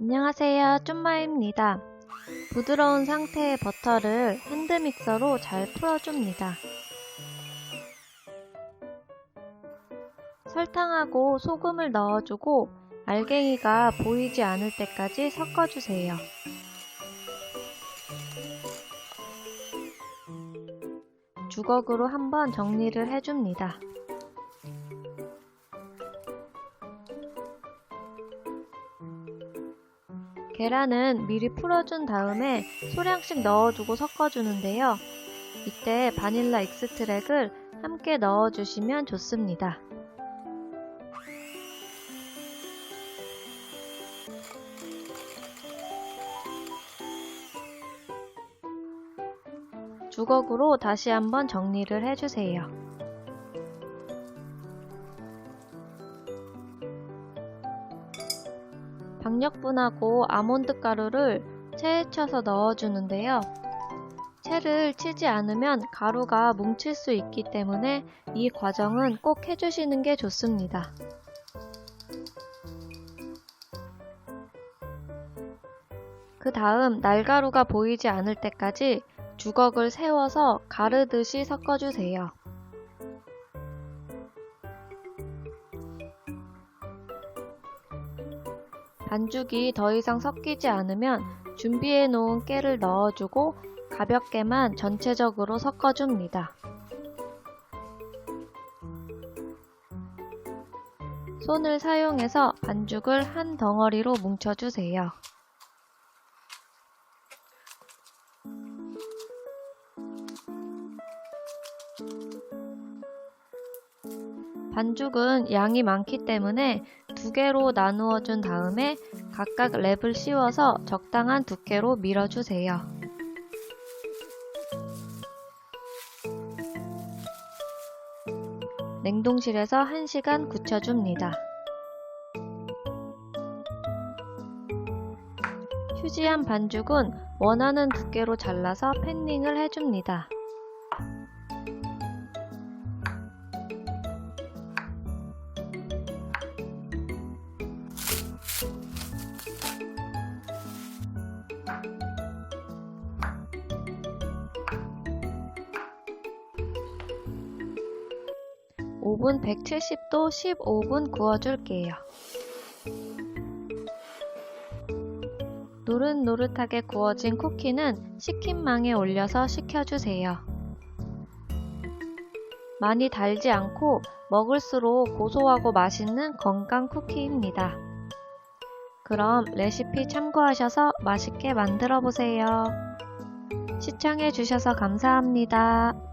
안녕하세요. 쫌마입니다. 부드러운 상태의 버터를 핸드믹서로 잘 풀어줍니다. 설탕하고 소금을 넣어주고 알갱이가 보이지 않을 때까지 섞어주세요. 주걱으로 한번 정리를 해줍니다. 계란은 미리 풀어준 다음에 소량씩 넣어주고 섞어주는데요. 이때 바닐라 익스트랙을 함께 넣어주시면 좋습니다. 주걱으로 다시 한번 정리를 해주세요. 박력분하고 아몬드 가루를 체에 쳐서 넣어주는데요. 체를 치지 않으면 가루가 뭉칠 수 있기 때문에 이 과정은 꼭 해주시는 게 좋습니다. 그 다음 날가루가 보이지 않을 때까지 주걱을 세워서 가르듯이 섞어주세요. 반죽이 더 이상 섞이지 않으면 준비해 놓은 깨를 넣어주고 가볍게만 전체적으로 섞어줍니다. 손을 사용해서 반죽을 한 덩어리로 뭉쳐주세요. 반죽은 양이 많기 때문에 두 개로 나누어 준 다음에 각각 랩을 씌워서 적당한 두께로 밀어주세요. 냉동실에서 1시간 굳혀줍니다. 휴지한 반죽은 원하는 두께로 잘라서 팬닝을 해줍니다. 오븐 170도 15분 구워줄게요. 노릇노릇하게 구워진 쿠키는 식힌망에 올려서 식혀주세요. 많이 달지 않고 먹을수록 고소하고 맛있는 건강 쿠키입니다. 그럼 레시피 참고하셔서 맛있게 만들어 보세요. 시청해주셔서 감사합니다.